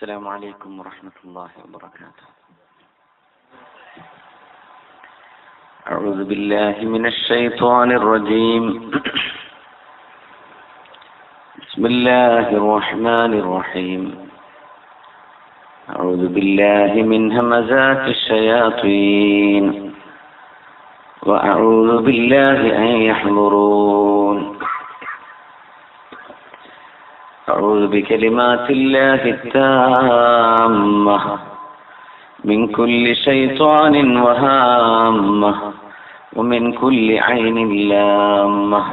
السلام عليكم ورحمة الله وبركاته. أعوذ بالله من الشيطان الرجيم. بسم الله الرحمن الرحيم. أعوذ بالله من همزات الشياطين. وأعوذ بالله أن يحضرون. أعوذ بكلمات الله التامة. من كل شيطان وهامة ومن كل عين لامة.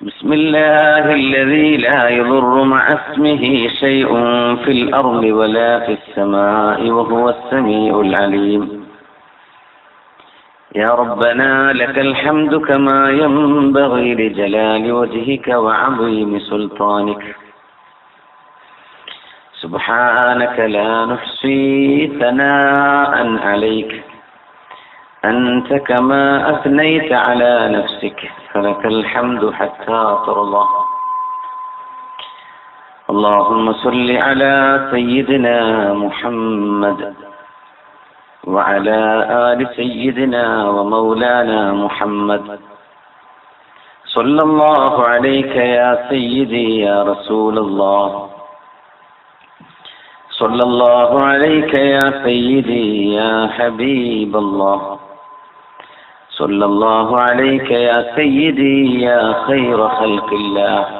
بسم الله الذي لا يضر مع اسمه شيء في الأرض ولا في السماء وهو السميع العليم. يا ربنا لك الحمد كما ينبغي لجلال وجهك وعظيم سلطانك. سبحانك لا نحصي ثناء عليك. أنت كما أثنيت على نفسك فلك الحمد حتى ترضى. اللهم صل على سيدنا محمد. وعلى آل سيدنا ومولانا محمد. صلى الله عليك يا سيدي يا رسول الله. صلى الله عليك يا سيدي يا حبيب الله. صلى الله عليك يا سيدي يا خير خلق الله.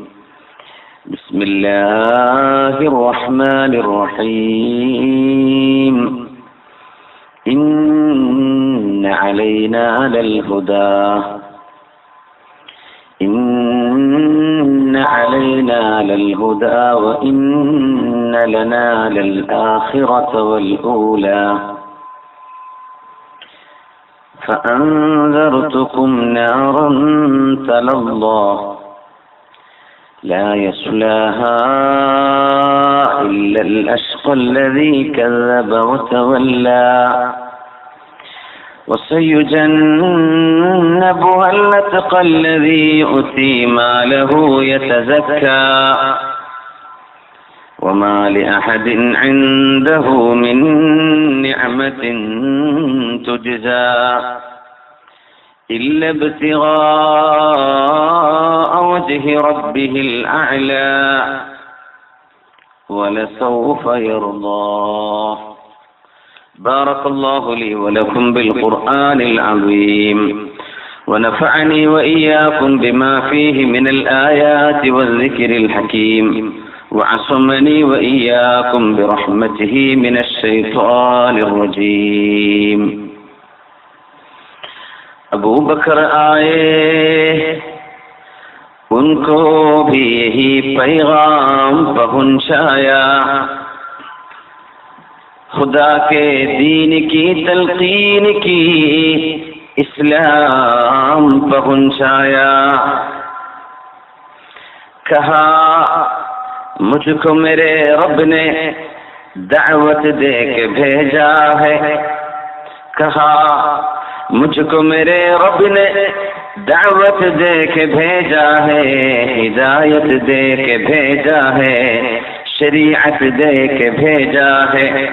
بسم الله الرحمن الرحيم. إن علينا للهدى. إن علينا للهدى وإن لنا للآخرة والأولى. فأنذرتكم نارا تلظى. لا يصلاها إلا الأشقى الذي كذب وتولى. وسيجنبها الأتقى الذي يؤتي ماله يتزكى. وما لأحد عنده من نعمة تجزى. إلا ابتغاء وجه ربه الأعلى ولسوف يرضى. بارك الله لي ولكم بالقرآن العظيم ونفعني وإياكم بما فيه من الآيات والذكر الحكيم وعصمني وإياكم برحمته من الشيطان الرجيم. ابو بکر آئے۔ ان کو بھی یہی پیغام پہنچایا۔ خدا کے دین کی تلقین کی اسلام پہنچایا۔ کہا، مجھ کو میرے رب نے دعوت دے کے بھیجا ہے۔ کہا مجھ کو میرے رب نے دعوت دے کے بھیجا ہے، ہدایت دے کے بھیجا ہے، شریعت دے کے بھیجا ہے۔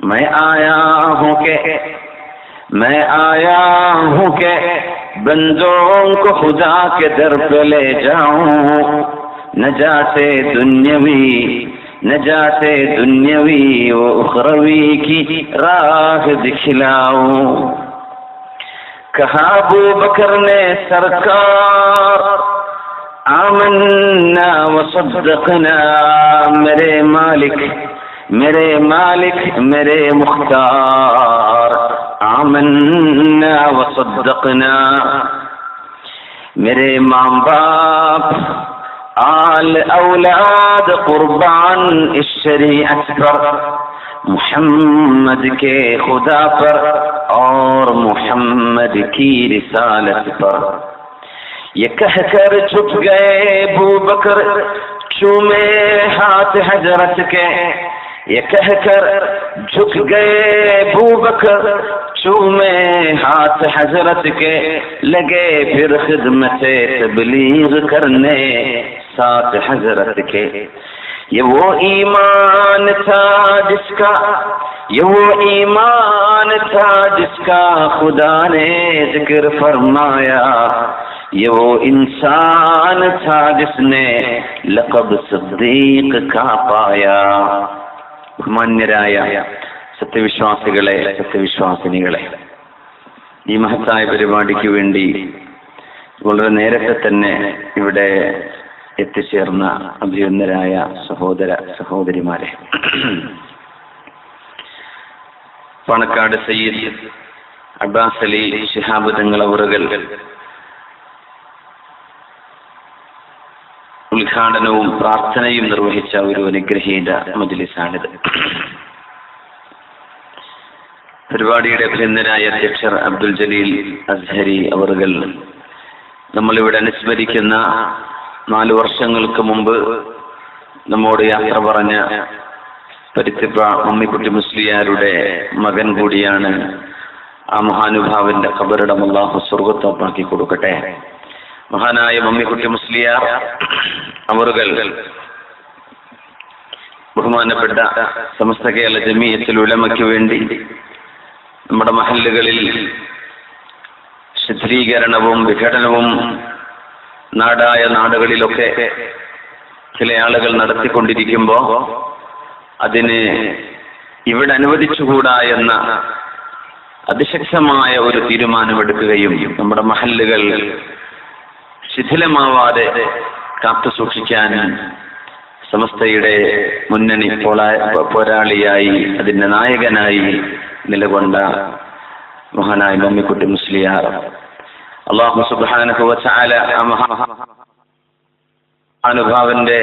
میں آیا ہوں کہ، میں آیا ہوں کہ بندوں کو خدا کے در پہ لے جاؤں نہ جاتے دنیاوی نجات دنیوی و اخروی کی راہ دکھلاؤ کہا أبو بکر نے سرکار آمنا وصدقنا. میرے مالک میرے مالک میرے مختار. آمنا وصدقنا. میرے مام باپ أولاد قربان شریعت پر. محمد کے خدا پر اور محمد کی رسالت پر. یہ کہہ کر چھپ گئے بو بکر چومے ہاتھ حضرت کے. یہ کہہ کر جھک گئے بو بکر چومے ہاتھ حضرت کے. لگے پھر خدمت تبلیغ کرنے साथ हजरत के। ये वो ईमान था जिसका ये वो ईमान था जिसका खुदा ने जिक्र फरमाया। ये वो इंसान था जिसने लकब सदीक का पाया। ബഹുമാന്യരായ സത്യവിശ്വാസികളെ സത്യവിശ്വാസിനികളെ ഈ മഹത്തായ പരിപാടിക്ക് വേണ്ടി വളരെ നേരത്തെ തന്നെ ഇവിടെ എത്തിച്ചേർന്ന അഭിയുന്നരായ സഹോദര സഹോദരിമാരെ. പണക്കാട് സയ്യിദ് അബ്ബാസ് അലി ഷിഹാബ് തങ്ങളവറുകൾ ഉദ്ഘാടനവും പ്രാർത്ഥനയും നിർവഹിച്ച ഒരു അനുഗ്രഹീത മജിലിസാണിത്. പരിപാടിയുടെ അഭിനന്ദനായ അധ്യക്ഷർ അബ്ദുൽ ജലീൽ അസ്ഹരി അവറുകൾ നമ്മളിവിടെ അനുസ്മരിക്കുന്ന നാലു വർഷങ്ങൾക്ക് മുമ്പ് നമ്മോട് യാത്ര പറഞ്ഞ പരിത്തിപ്പ മമ്മിക്കുട്ടി മുസ്ലിയാരുടെ മകൻ കൂടിയാണ് ആ മഹാനുഭാവന്റെ ഖബറിടം അള്ളാഹു സ്വർഗത്തോപ്പാക്കി കൊടുക്കട്ടെ. മഹാനായ മമ്മിക്കുട്ടി മുസ്ലിയാർ അവറുകൾ ബഹുമാനപ്പെട്ട സമസ്ത കേരള ജമീയത്തിൽ ഉലമയ്ക്ക് വേണ്ടി നമ്മുടെ മഹല്ലുകളിൽ ശിഥിലീകരണവും വിഘടനവും നാടായ നാടുകളിലൊക്കെ ചില ആളുകൾ നടത്തിക്കൊണ്ടിരിക്കുമ്പോ അതിന് ഇവിടെ അനുവദിച്ചുകൂടാ എന്ന അതിശക്തമായ ഒരു തീരുമാനമെടുക്കുകയും നമ്മുടെ മഹല്ലുകൾ ശിഥിലമാവാതെ കാത്തു സൂക്ഷിക്കാൻ സമസ്തയുടെ മുന്നണി പോരാളിയായി അതിന്റെ നായകനായി നിലകൊണ്ട മഹാനായ മമ്മിക്കുട്ടി മുസ്ലിയാർ അള്ളാഹു ആ മഹാ- അനുഭാവന്റെ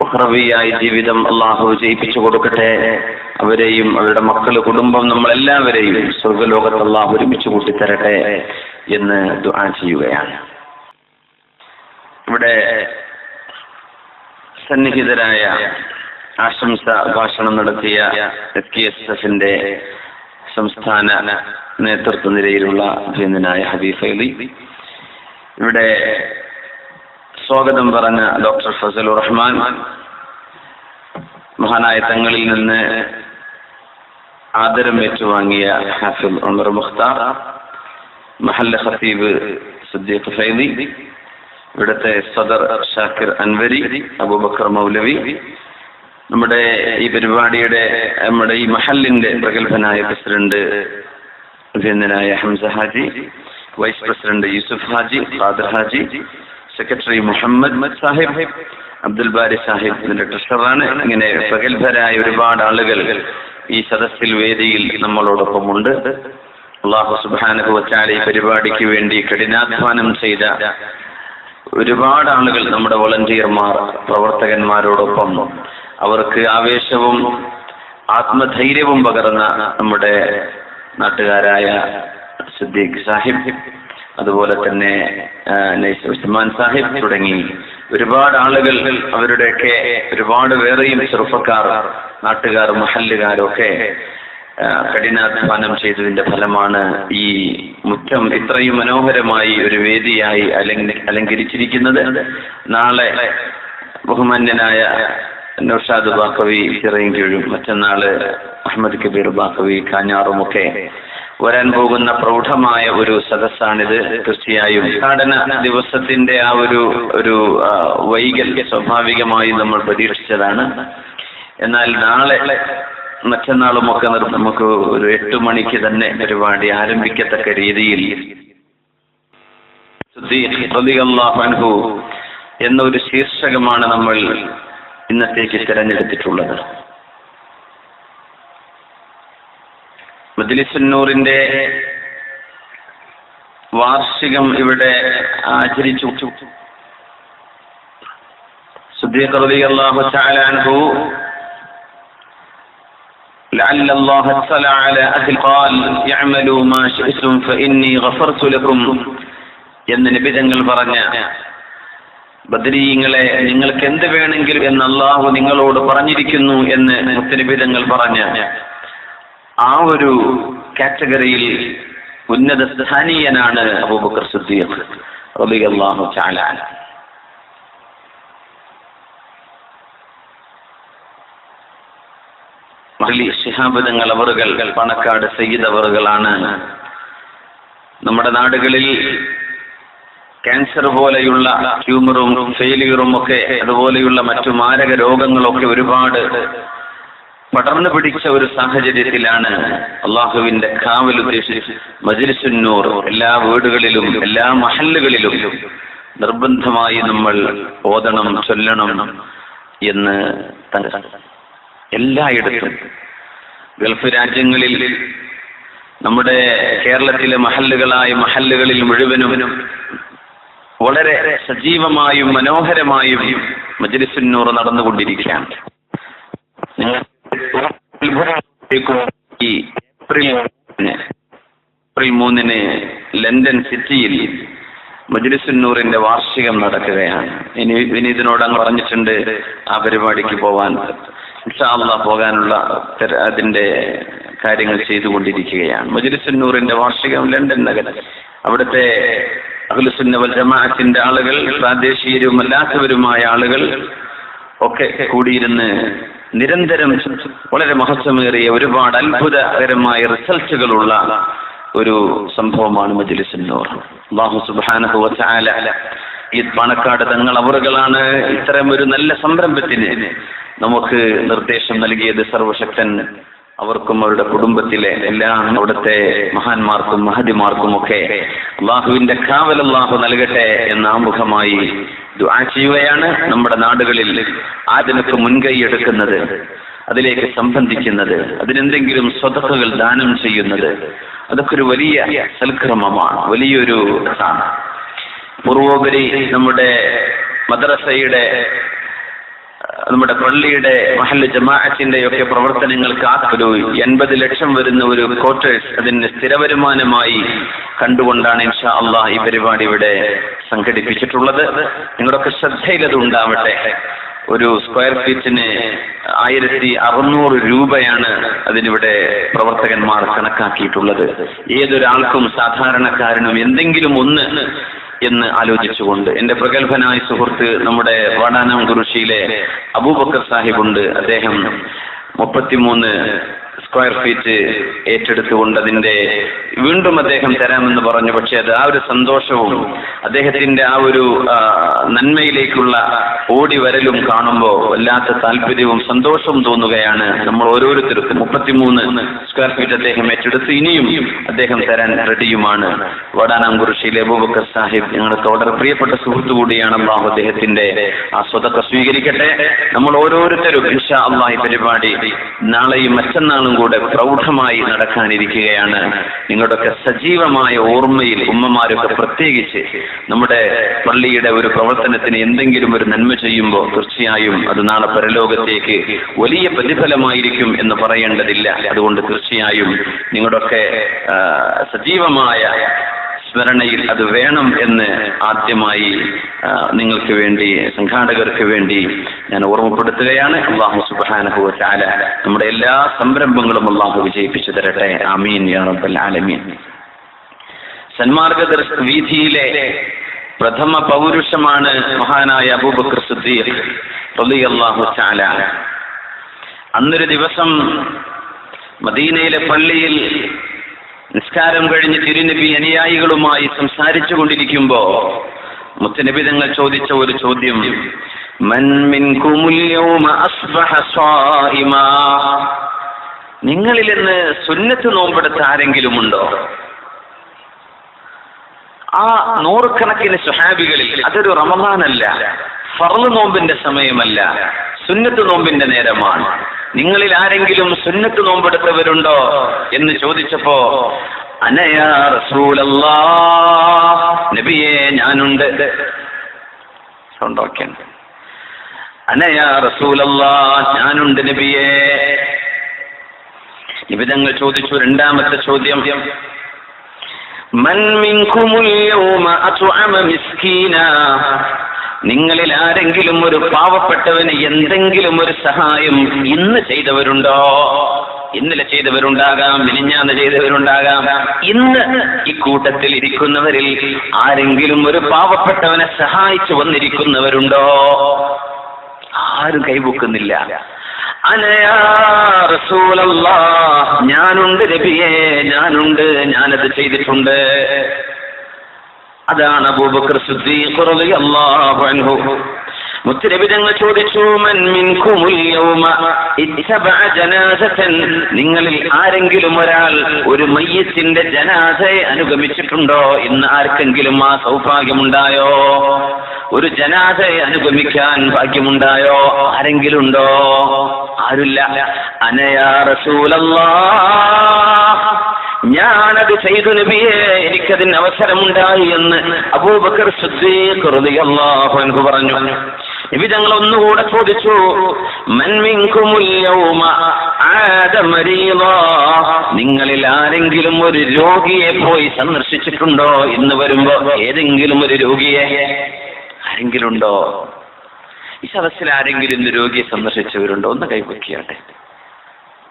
ഉഹ്റവിയായ ജീവിതം അള്ളാഹു ജയിപ്പിച്ചു കൊടുക്കട്ടെ. അവരെയും അവരുടെ മക്കൾ കുടുംബം നമ്മളെല്ലാവരെയും സ്വർഗലോകത്ത് അള്ളാഹു ഒരുമിച്ച് കൂട്ടിത്തരട്ടെ എന്ന് ദുആ ചെയ്യുകയാണ്. ഇവിടെ സന്നിഹിതരായ ആശംസ ഭാഷണം നടത്തിയ എസ് കെ എസ് എഫിന്റെ സംസ്ഥാന നേതൃത്വ നിരയിലുള്ള അഭിനന്ദനായ ഹബീഫ് അലി. ഇവിടെ സ്വാഗതം പറഞ്ഞ ഡോക്ടർ ഫസലുർ റഹ്മാൻ. മഹാനായ തങ്ങളിൽ നിന്ന് ആദരം ഏറ്റുവാങ്ങിയ ഹാഫിൽ ഉമർ മുഖ്താർ മഹല്ല ഖത്തീബ് സുദ്ദീഖ് ഫൈദി ഇവിടുത്തെ സദർ ഷാക്കിർ അൻവരി അബൂബക്കർ മൗലവി നമ്മുടെ ഈ പരിപാടിയുടെ നമ്മുടെ ഈ മഹലിന്റെ പ്രഗത്ഭനായ president അഭിനന്ദനായ Hamza Haji vice president Yusuf Haji father Haji secretary Muhammad Sahib Abdul Bari Sahib ഇതിന്റെ ട്രഷറാണ് ഇങ്ങനെ പ്രഗത്ഭരായ ഒരുപാട് ആളുകൾ ഈ സദസ്സിൽ വേദിയിൽ നമ്മളോടൊപ്പമുണ്ട്. അള്ളാഹു സുബാനഹു വച്ചാൽ ഈ പരിപാടിക്ക് വേണ്ടി കഠിനാധ്വാനം ചെയ്ത ഒരുപാട് ആളുകൾ നമ്മുടെ വളണ്ടിയർമാർ പ്രവർത്തകന്മാരോടൊപ്പം അവർക്ക് ആവേശവും ആത്മധൈര്യവും പകർന്ന നമ്മുടെ നാട്ടുകാരായ സിദ്ദീഖ് സാഹിബ് അതുപോലെ തന്നെ ഉസ്മാൻ സാഹിബ് തുടങ്ങി ഒരുപാട് ആളുകൾ അവരുടെയൊക്കെ ഒരുപാട് വേറെയും ചെറുപ്പക്കാർ നാട്ടുകാർ മഹല്ലുകാരൊക്കെ കഠിനാധ്വാനം ചെയ്തതിന്റെ ഫലമാണ് ഈ മുറ്റം ഇത്രയും മനോഹരമായി ഒരു വേദിയായി അലങ്കരിച്ചിരിക്കുന്നത്. നാളെ ബഹുമാന്യനായ നൌഷാദ് ബാക്കവി ചിറയൻകീഴും മറ്റന്നാൾ അഹമ്മദ് കബീർ ബാക്കവി കാഞ്ഞാറുമൊക്കെ വരാൻ പോകുന്ന പ്രൗഢമായ ഒരു സദസ്സാണിത്. തീർച്ചയായും ഉദ്ഘാടന ദിവസത്തിന്റെ ആ ഒരു ഒരു വൈകല്യ സ്വാഭാവികമായും നമ്മൾ പ്രതീക്ഷിച്ചതാണ്. എന്നാൽ നാളെ മറ്റന്നാളുമൊക്കെ നമുക്ക് ഒരു എട്ട് മണിക്ക് തന്നെ പരിപാടി ആരംഭിക്കത്തക്ക രീതിയിൽ എന്നൊരു ശീർഷകമാണ് നമ്മൾ ഇന്നത്തേക്ക് തിരഞ്ഞെടുത്തിട്ടുള്ളത് മജ്ലിസുന്നൂറിന്റെ വാർഷികം ഇവിടെ ആചരിച്ചു صديق رضي الله تعالى عنه لعل الله اطلع على أهل قال يعملوا ما شئتم فإني غفرت لكم എന്ന് നിബിതങ്ങൾ പറഞ്ഞ ബദരീങ്ങളെ നിങ്ങൾക്ക് എന്ത് വേണമെങ്കിലും എന്ന് അള്ളാഹു നിങ്ങളോട് പറഞ്ഞിരിക്കുന്നു എന്ന് മുത്തനിബിതങ്ങൾ പറഞ്ഞ ആ ഒരു കാറ്റഗറിയിൽ ഉന്നത സ്ഥാനീയനാണ് അബൂബക്കർ അൻഹു. മഹലി ശിഹാബിതങ്ങൾ അവറുകൾ പണക്കാട് സയ്യിദ് അവറുകളാണ്. നമ്മുടെ നാടുകളിൽ ക്യാൻസർ പോലെയുള്ള ട്യൂമറും ഫെയിലിയറും ഒക്കെ അതുപോലെയുള്ള മറ്റു മാരക രോഗങ്ങളൊക്കെ ഒരുപാട് പടർന്നു പിടിച്ച ഒരു സാഹചര്യത്തിലാണ് അള്ളാഹുവിന്റെ കാവൽ ഉദ്ദേശിച്ച് മജിലിസുന്നൂർ എല്ലാ വീടുകളിലും എല്ലാ മഹല്ലുകളിലും നിർബന്ധമായി നമ്മൾ ഓതണം ചൊല്ലണം എന്ന് എല്ലായിടത്തും. ഗൾഫ് രാജ്യങ്ങളിൽ നമ്മുടെ കേരളത്തിലെ മഹല്ലുകളായ മഹല്ലുകളിൽ മുഴുവനും വളരെ സജീവമായും മനോഹരമായും മജ്ലിസുന്നൂർ നടന്നുകൊണ്ടിരിക്കുകയാണ്. നിങ്ങൾ ഏപ്രിൽ ഏപ്രിൽ മൂന്നിന് ലണ്ടൻ സിറ്റിയിൽ മജ്ലിസുന്നൂറിന്റെ വാർഷികം നടക്കുകയാണ്. ഇനി വിനീതിനോട് അങ്ങ് പറഞ്ഞിട്ടുണ്ട് ആ പരിപാടിക്ക് പോവാൻ. ഇൻഷാല്ല പോകാനുള്ള അതിന്റെ കാര്യങ്ങൾ ചെയ്തുകൊണ്ടിരിക്കുകയാണ്. മജ്ലിസുന്നൂറിന്റെ വാർഷികം ലണ്ടൻ നഗരം. അവിടുത്തെ അഖിലുസുന്ന വൽ ജമാഅത്തിന്റെ ആളുകൾ പ്രാദേശികരും അല്ലാത്തവരുമായ ആളുകൾ ഒക്കെ കൂടിയിരുന്ന് നിരന്തരം വളരെ മഹത്വമേറിയ ഒരുപാട് അത്ഭുതകരമായ റിസൾട്ടുകളുള്ള ഒരു സംഭവമാണ് മജിലിസിന്നൂർ അല്ലാഹു സുബ്ഹാനഹു വ തആല ഈ പണക്കാട് തങ്ങൾ അവറുകളാണ് ഇത്തരം ഒരു നല്ല സംരംഭത്തിന് നമുക്ക് നിർദ്ദേശം നൽകിയത് സർവശക്തൻ അവർക്കും അവരുടെ കുടുംബത്തിലെ എല്ലാ അവിടുത്തെ മഹാന്മാർക്കും മഹതിമാർക്കും ഒക്കെ അള്ളാഹുവിന്റെ കാവൽ അള്ളാഹു നൽകട്ടെ എന്ന ആമുഖമായി ദുആ ചെയ്യുകയാണ് നമ്മുടെ നാടുകളിൽ ആദ്യമൊക്കെ മുൻകൈ എടുക്കുന്നത് അതിലേക്ക് സംബന്ധിക്കുന്നത് അതിനെന്തെങ്കിലും സ്വതക്കുകൾ ദാനം ചെയ്യുന്നത് അതൊക്കെ ഒരു വലിയ സൽക്രമമാണ് വലിയൊരു പൂർവോപരി നമ്മുടെ മദ്രസയുടെ നമ്മുടെ പള്ളിയുടെ മഹല്ല ജമാഅത്തിന്റെ ഒക്കെ പ്രവർത്തനങ്ങൾക്ക് ഒരു എൺപത് ലക്ഷം വരുന്ന ഒരു ക്വാർട്ടേഴ്സ് അതിന് സ്ഥിരവരുമാനമായി കണ്ടുകൊണ്ടാണ് ഇൻഷാ അള്ളാഹ് ഈ പരിപാടി ഇവിടെ സംഘടിപ്പിച്ചിട്ടുള്ളത്. നിങ്ങളുടെയൊക്കെ ശ്രദ്ധയിൽ അത് ഉണ്ടാവട്ടെ ഒരു സ്ക്വയർ ഫീറ്റിന് ആയിരത്തി അറുന്നൂറ് രൂപയാണ് അതിനിവിടെ പ്രവർത്തകന്മാർ കണക്കാക്കിയിട്ടുള്ളത്. ഏതൊരാൾക്കും സാധാരണക്കാരനും എന്തെങ്കിലും ഒന്ന് എന്ന് ആലോചിച്ചുകൊണ്ട് എന്റെ പ്രഗത്ഭനായ സുഹൃത്ത് നമ്മുടെ വാടാനം കുറിശിയിലെ അബൂബക്കർ സാഹിബ് ഉണ്ട് അദ്ദേഹം മുപ്പത്തിമൂന്ന് സ്ക്വയർ ഫീറ്റ് ഏറ്റെടുത്തുകൊണ്ട് അതിന്റെ വീണ്ടും അദ്ദേഹം തരാമെന്ന് പറഞ്ഞു. പക്ഷെ അത് ആ ഒരു സന്തോഷവും അദ്ദേഹത്തിന്റെ ആ ഒരു നന്മയിലേക്കുള്ള ഓടി വരലും കാണുമ്പോൾ വല്ലാത്ത താല്പര്യവും സന്തോഷവും തോന്നുകയാണ് നമ്മൾ ഓരോരുത്തർക്കും. മുപ്പത്തിമൂന്ന് സ്ക്വയർ ഫീറ്റ് അദ്ദേഹം ഏറ്റെടുത്ത് ഇനിയും അദ്ദേഹം തരാൻ റെഡിയുമാണ്. വടാനാം കുറിശിയിലെ അബൂബക്കർ സാഹിബ് ഞങ്ങളുടെ തോടർ പ്രിയപ്പെട്ട സുഹൃത്തു കൂടിയാണ് അള്ളാഹു അദ്ദേഹത്തിന്റെ ആ സ്വതൊക്കെ സ്വീകരിക്കട്ടെ. നമ്മൾ ഓരോരുത്തരും ഇൻഷാ അള്ളാഹി പരിപാടി നാളെയും മറ്റന്നാളും കൂടെ പ്രൗഢമായി നടക്കാനിരിക്കുകയാണ്. നിങ്ങളുടെയൊക്കെ സജീവമായ ഓർമ്മയിൽ ഉമ്മമാരൊക്കെ പ്രത്യേകിച്ച് നമ്മുടെ പള്ളിയുടെ ഒരു പ്രവർത്തനത്തിന് എന്തെങ്കിലും ഒരു നന്മ ചെയ്യുമ്പോൾ തീർച്ചയായും അത് നാളെ പരലോകത്തേക്ക് വലിയ പ്രതിഫലമായിരിക്കും എന്ന് പറയേണ്ടതില്ല. അതുകൊണ്ട് തീർച്ചയായും നിങ്ങളുടെയൊക്കെ സജീവമായ സ്മരണയിൽ അത് വേണം എന്ന് ആദ്യമായി നിങ്ങൾക്ക് വേണ്ടി സംഘാടകർക്ക് വേണ്ടി ഞാൻ ഓർമ്മപ്പെടുത്തുകയാണ്. അള്ളാഹു സുബ്ഹാനഹു ചാല നമ്മുടെ എല്ലാ സംരംഭങ്ങളും അള്ളാഹു വിജയിപ്പിച്ചു തരട്ടെ. അമീൻ യാ റബ്ബൽ ആലമീൻ. സന്മാർഗ വീതിയിലെ പ്രഥമ പൗരുഷമാണ് മഹാനായ അബൂബക്കർ അന്നൊരു ദിവസം മദീനയിലെ പള്ളിയിൽ നിസ്കാരം കഴിഞ്ഞ് തിരുനബി അനുയായികളുമായി സംസാരിച്ചു കൊണ്ടിരിക്കുമ്പോ മുത്തനബി തങ്ങൾ ചോദിച്ച ഒരു ചോദ്യം നിങ്ങളിൽ ഇന്ന് സുന്നത്ത് നോമ്പെടുത്ത ആരെങ്കിലും ഉണ്ടോ? ആ നൂറുകണക്കിന് സുഹാബികളിൽ അതൊരു റമദാനല്ല ഫർൾ നോമ്പിന്റെ സമയമല്ല സുന്നത്ത് നോമ്പിന്റെ നേരമാണ്. നിങ്ങളിൽ ആരെങ്കിലും സുന്നത്ത് നോമ്പെടുത്തവരുണ്ടോ എന്ന് ചോദിച്ചപ്പോ അനയാ ഞാനുണ്ട്. സൗണ്ട് ഓക്കെ അനയാ ഞാനുണ്ട് നബിയേ. നിബിതങ്ങൾ ചോദിച്ചു രണ്ടാമത്തെ ചോദ്യം മൻ മിൻകുമുൽ യൗമ അത്അമ മിസ്കീന. നിങ്ങളിൽ ആരെങ്കിലും ഒരു പാവപ്പെട്ടവന് എന്തെങ്കിലും ഒരു സഹായം ഇന്ന് ചെയ്തവരുണ്ടോ? ഇന്നലെ ചെയ്തവരുണ്ടാകാം മിനിഞ്ഞാന്ന് ചെയ്തവരുണ്ടാകാം. ഇന്ന് കൂട്ടത്തിൽ ഇരിക്കുന്നവരിൽ ആരെങ്കിലും ഒരു പാവപ്പെട്ടവനെ സഹായിച്ചു വന്നിരിക്കുന്നവരുണ്ടോ? ആരും കൈപൊക്കുന്നില്ല ഞാനുണ്ട് രബിയെ ഞാനുണ്ട് ഞാനത് ചെയ്തിട്ടുണ്ട്. അതാണ് അബൂബക്കർ സിദ്ദീഖ് റളിയല്ലാഹു അൻഹു മുത്തനബി തങ്ങൾ ചോദിച്ചു നിങ്ങളിൽ ആരെങ്കിലും ഒരാൾ ഒരു മയ്യത്തിന്റെ ജനാസയെ അനുഗമിച്ചിട്ടുണ്ടോ? ഇന്ന് ആർക്കെങ്കിലും ആ സൗഭാഗ്യമുണ്ടായോ? ഒരു ജനാസയെ അനുഗമിക്കാൻ ഭാഗ്യമുണ്ടായോ? ആരെങ്കിലും ഉണ്ടോ ആരുല്ല അനയാ റസൂലല്ലാ ഞാനത് ചെയ്തു നബിയെ എനിക്കതിന് അവസരമുണ്ടായി എന്ന് അബൂബക്കർ സിദ്ദീഖ് പറഞ്ഞു. നബി ഞങ്ങൾ ഒന്നുകൂടെ ചോദിച്ചു നിങ്ങളിൽ ആരെങ്കിലും ഒരു രോഗിയെ പോയി സന്ദർശിച്ചിട്ടുണ്ടോ? ഇന്ന് വരുമ്പോ ഏതെങ്കിലും ഒരു രോഗിയെ? ആരെങ്കിലും ഉണ്ടോ ഈ സദസ്സിൽ ആരെങ്കിലും ഇന്ന് രോഗിയെ സന്ദർശിച്ചവരുണ്ടോ? ഒന്ന് കൈവയ്ക്കാട്ടെ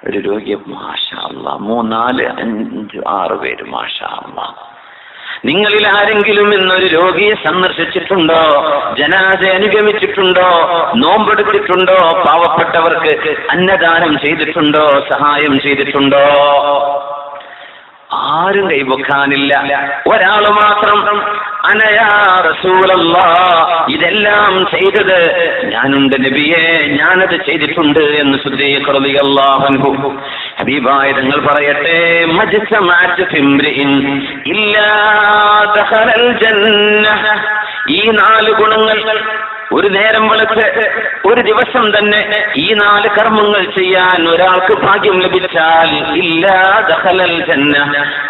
ഒരു രോഗിയെ മാഷാ അല്ലാ. മൂന്നാൽ അഞ്ച് ആറ് പേര് മാഷാ അല്ലാ. നിങ്ങളിൽ ആരെങ്കിലും ഇന്നൊരു രോഗിയെ സന്ദർശിച്ചിട്ടുണ്ടോ? ജനാദ അനുഗമിച്ചിട്ടുണ്ടോ? നോമ്പെടുത്തിട്ടുണ്ടോ? പാവപ്പെട്ടവർക്ക് അന്നദാനം ചെയ്തിട്ടുണ്ടോ? സഹായം ചെയ്തിട്ടുണ്ടോ? ആരും കൈവക്കാനില്ല. ഒരാൾ മാത്രം അനയാ റസൂലല്ലാ ഇതെല്ലാം ചെയ്തത് ഞാനുണ്ട് നബിയെ ഞാനത് ചെയ്തിട്ടുണ്ട് എന്ന് സുദ്ദീഖ് അൻഹു. ഹബീബായ പറയട്ടെ. ഈ നാല് ഗുണങ്ങൾ ഒരു നേരം വെളുത്ത് ഒരു ദിവസം തന്നെ ഈ നാല് കർമ്മങ്ങൾ ചെയ്യാൻ ഒരാൾക്ക് ഭാഗ്യം ലഭിച്ചാൽ ഇല്ലാ ദഹലൽ ജന്ന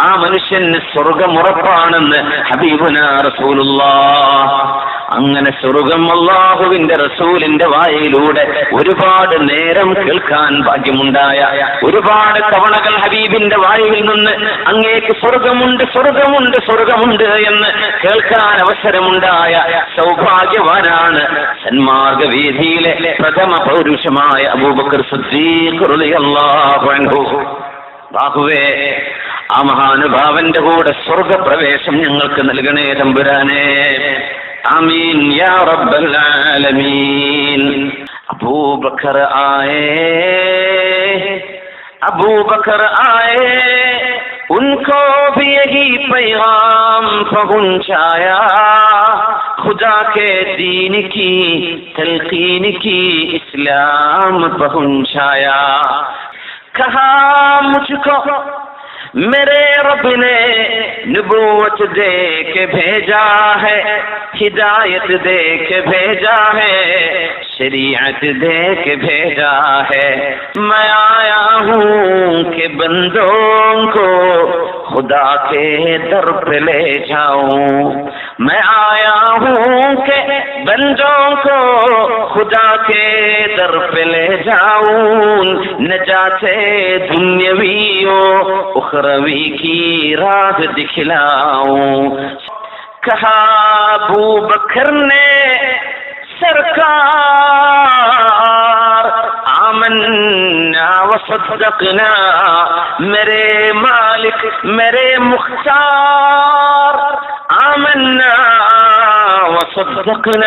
ആ മനുഷ്യന് സ്വർഗമുറപ്പാണെന്ന് ഹബീബുന റസൂലുള്ളാഹ് അങ്ങനെ സ്വർഗം അള്ളാഹുവിന്റെ റസൂലിന്റെ വായിലൂടെ ഒരുപാട് നേരം കേൾക്കാൻ ഭാഗ്യമുണ്ടായ ഒരുപാട് തവണകൾ ഹബീബിന്റെ വായിൽ നിന്ന് അങ്ങേക്ക് സ്വർഗമുണ്ട് സ്വർഗമുണ്ട് സ്വർഗമുണ്ട് എന്ന് കേൾക്കാൻ അവസരമുണ്ടായ സൗഭാഗ്യവാനാണ് സന്മാർഗ വീതിയിലെ പ്രഥമ പൗരുഷമായ അബൂബക്കർ ബാഹുവേ ആ മഹാനുഭാവന്റെ കൂടെ സ്വർഗപ്രവേശം ഞങ്ങൾക്ക് നൽകണേ തമ്പുരാനേ. امین یا رب العالمین۔ ابو بکر آئے۔ ابو بکر آئے۔ ان کو بھی یہی پیغام پہنچایا۔ خدا کے دین کی، تلقین کی اسلام پہنچایا۔ کہا، مجھ کو میرے رب نے نبوت دے کے بھیجا ہے ہدایت دے کے بھیجا ہے شریعت دے کے بھیجا ہے۔ میں آیا ہوں کہ بندوں کو خدا کے در پہ لے جاؤں۔ میں آیا ہوں کہ بندوں کو خدا کے در پہ لے جاؤں۔ نجات دنیاوی اخروی کی راہ دکھلاؤں۔ کہا ابو بکر نے സർക്കാർ. ആമന്ന മെരേ മാലിക് മെരേ മുഖ്താർ. ആമന്ന വസദ്ഖന